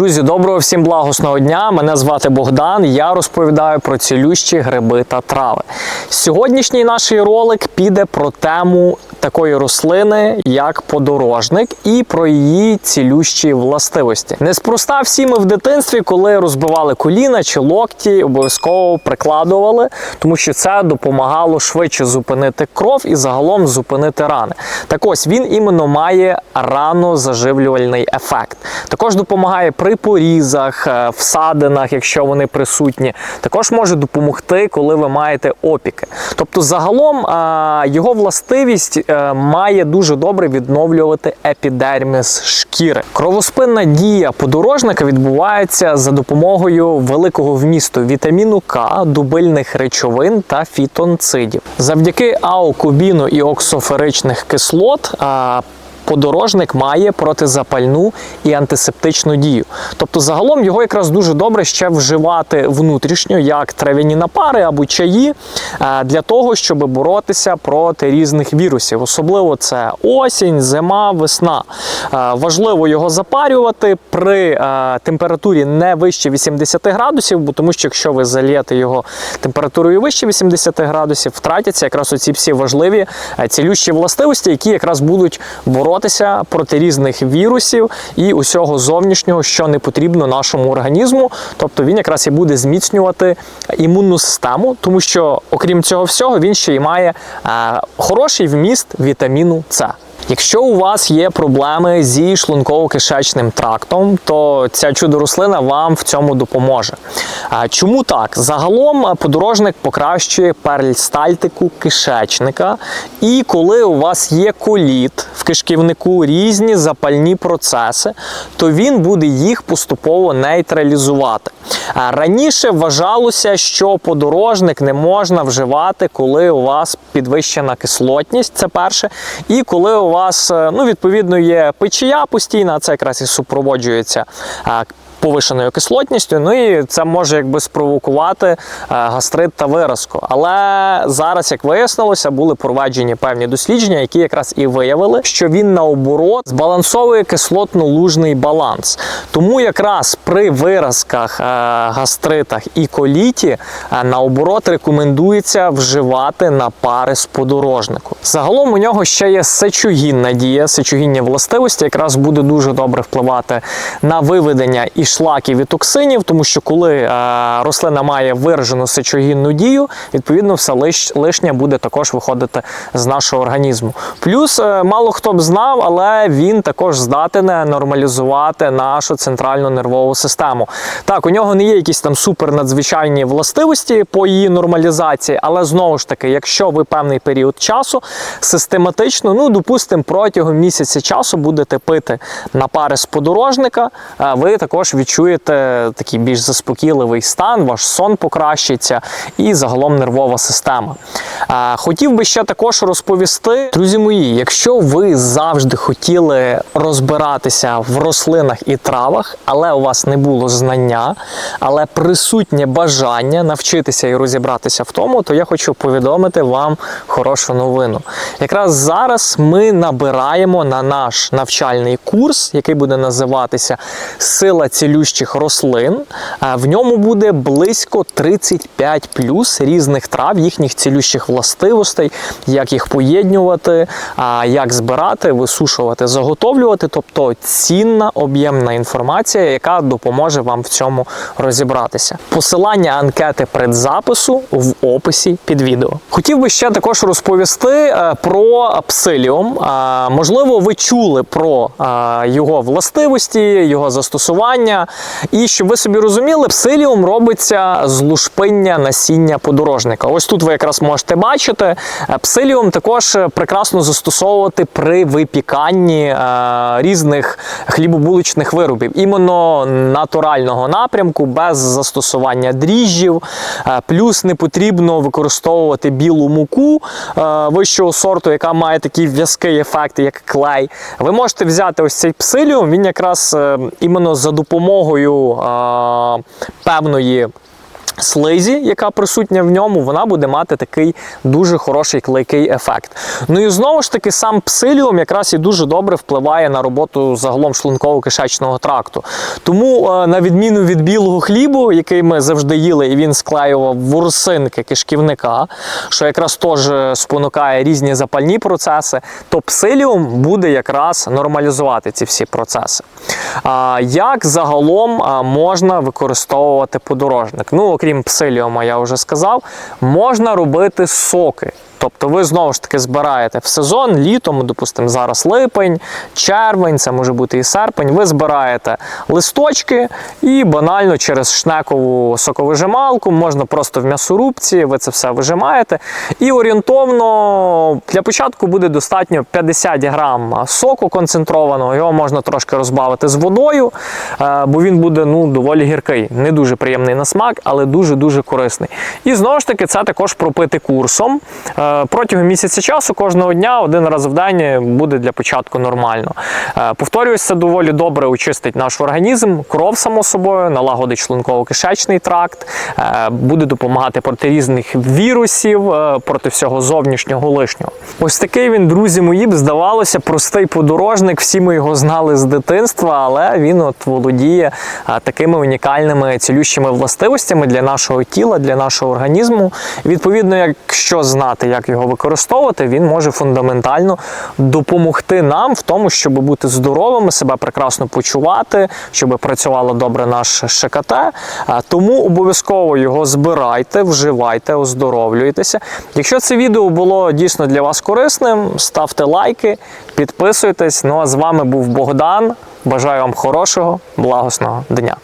Друзі, доброго всім благосного дня. Мене звати Богдан. Я розповідаю про цілющі гриби та трави. Сьогоднішній наш ролик піде про тему такої рослини, як подорожник, і про її цілющі властивості. Неспроста всі ми в дитинстві, коли розбивали коліна чи локті, обов'язково прикладували, тому що це допомагало швидше зупинити кров і загалом зупинити рани. Так ось він іменно має ранозаживлювальний ефект. Також допомагає при порізах, е, всадинах, якщо вони присутні. Також може допомогти, коли ви маєте опіки. Тобто, загалом е, його властивість е, має дуже добре відновлювати епідерміс шкіри. Кровоспинна дія подорожника відбувається за допомогою великого вмісту вітаміну К, дубильних речовин та фітонцидів. Завдяки аокубіну і оксоферичних кислот. Подорожник має протизапальну і антисептичну дію. Тобто, загалом його якраз дуже добре ще вживати внутрішньо, як трав'яні напари або чаї, е, для того, щоб боротися проти різних вірусів. Особливо це осінь, зима, весна. Е, Важливо його запарювати при е, температурі не вище 80 градусів, бо тому що якщо ви зальєте його температурою вище 80 градусів, втратяться якраз оці всі важливі цілющі властивості, які якраз будуть боротися проти різних вірусів і усього зовнішнього, що не потрібно нашому організму. Тобто він якраз і буде зміцнювати імунну систему, тому що, окрім цього всього, він ще й має е, хороший вміст вітаміну С. Якщо у вас є проблеми зі шлунково-кишечним трактом, то ця чудо-рослина вам в цьому допоможе. Чому так? Загалом е, подорожник покращує перистальтику кишечника, і коли у вас є коліт кишківнику, різні запальні процеси, то він буде їх поступово нейтралізувати. Раніше вважалося, що подорожник не можна вживати, коли у вас підвищена кислотність, це перше, і коли у вас е, ну, відповідно є печія постійна, це якраз і супроводжується. Повишеною кислотністю, ну і це може якби спровокувати е, гастрит та виразку. Але зараз, як вияснилося, були проведені певні дослідження, які якраз і виявили, що він наоборот збалансовує кислотно-лужний баланс. Тому якраз при виразках, е, гастритах і коліті е, наоборот рекомендується вживати напари з подорожнику. Загалом у нього ще є сечогінна дія, сечогінні властивості, якраз буде дуже добре впливати на виведення і шлаків і токсинів, тому що коли е, рослина має виражену сечогінну дію, відповідно все лиш, лишнє буде також виходити з нашого організму. Плюс е, мало хто б знав, але він також здатен нормалізувати нашу центральну нервову систему. Так, у нього не є якісь там супернадзвичайні властивості по її нормалізації, але знову ж таки, якщо ви певний період часу систематично, ну допустимо, протягом місяця часу будете пити напари з подорожника, е, ви також відчуєте такий більш заспокійливий стан, ваш сон покращиться і загалом нервова система. Хотів би ще також розповісти, друзі мої, якщо ви завжди хотіли розбиратися в рослинах і травах, але у вас не було знання, але присутнє бажання навчитися і розібратися в тому, то я хочу повідомити вам хорошу новину. Якраз зараз ми набираємо на наш навчальний курс, який буде називатися Сила цілющих рослин. В ньому буде близько 35 плюс різних трав, їхніх цілющих властивостей, як їх поєднувати, як збирати, висушувати, заготовлювати. Тобто цінна об'ємна інформація, яка допоможе вам в цьому розібратися. Посилання анкети предзапису в описі під відео. Хотів би ще також розповісти е, про псиліум. Можливо, ви чули про е, його властивості, його застосування. І щоб ви собі розуміли, псиліум робиться з лушпиння насіння подорожника. Ось тут ви якраз можете бачити. Е, Псиліум також прекрасно застосовувати при випіканні е, різних хлібобуличних виробів, іменно натурального напрямку, без застосування дріжджів. Е, Плюс не потрібно використовувати білу муку вищого сорту, яка має такий в'язкий ефект, як клей. Ви можете взяти ось цей псиліум, він якраз іменно за допомогою е, певної слизі, яка присутня в ньому, вона буде мати такий дуже хороший клейкий ефект. Ну і знову ж таки, сам псиліум якраз і дуже добре впливає на роботу загалом шлунково-кишечного тракту. Тому, е, на відміну від білого хлібу, який ми завжди їли, і він склеював ворсинки кишківника, що якраз теж спонукає різні запальні процеси, то псиліум буде якраз нормалізувати ці всі процеси. Як загалом можна використовувати подорожник? Ну, окрім псиліума, я вже сказав, можна робити соки. Тобто ви знову ж таки збираєте в сезон, літом, допустимо, зараз липень, червень, це може бути і серпень. Ви збираєте листочки і банально через шнекову соковижималку, можна просто в м'ясорубці, ви це все вижимаєте. І орієнтовно для початку буде достатньо 50 грам соку концентрованого. Його можна трошки розбавити з водою, е, бо він буде ну, доволі гіркий. Не дуже приємний на смак, але дуже-дуже корисний. І знову ж таки, це також пропити курсом. Протягом місяця часу кожного дня один раз в день буде для початку нормально. Е, Повторююсь, це доволі добре очистить наш організм, кров само собою, налагодить шлунково-кишечний тракт, е, буде допомагати проти різних вірусів, е, проти всього зовнішнього лишнього. Ось такий він, друзі мої, б здавалося, простий подорожник. Всі ми його знали з дитинства, але він от володіє такими унікальними цілющими властивостями для нашого тіла, для нашого організму. Відповідно, якщо знати, як його використовувати, він може фундаментально допомогти нам в тому, щоб бути здоровими, себе прекрасно почувати, щоб працювало добре наше ШКТ. Тому обов'язково його збирайте, вживайте, оздоровлюйтеся. Якщо це відео було дійсно для вас корисним, ставте лайки, підписуйтесь. Ну а з вами був Богдан. Бажаю вам хорошого, благосного дня.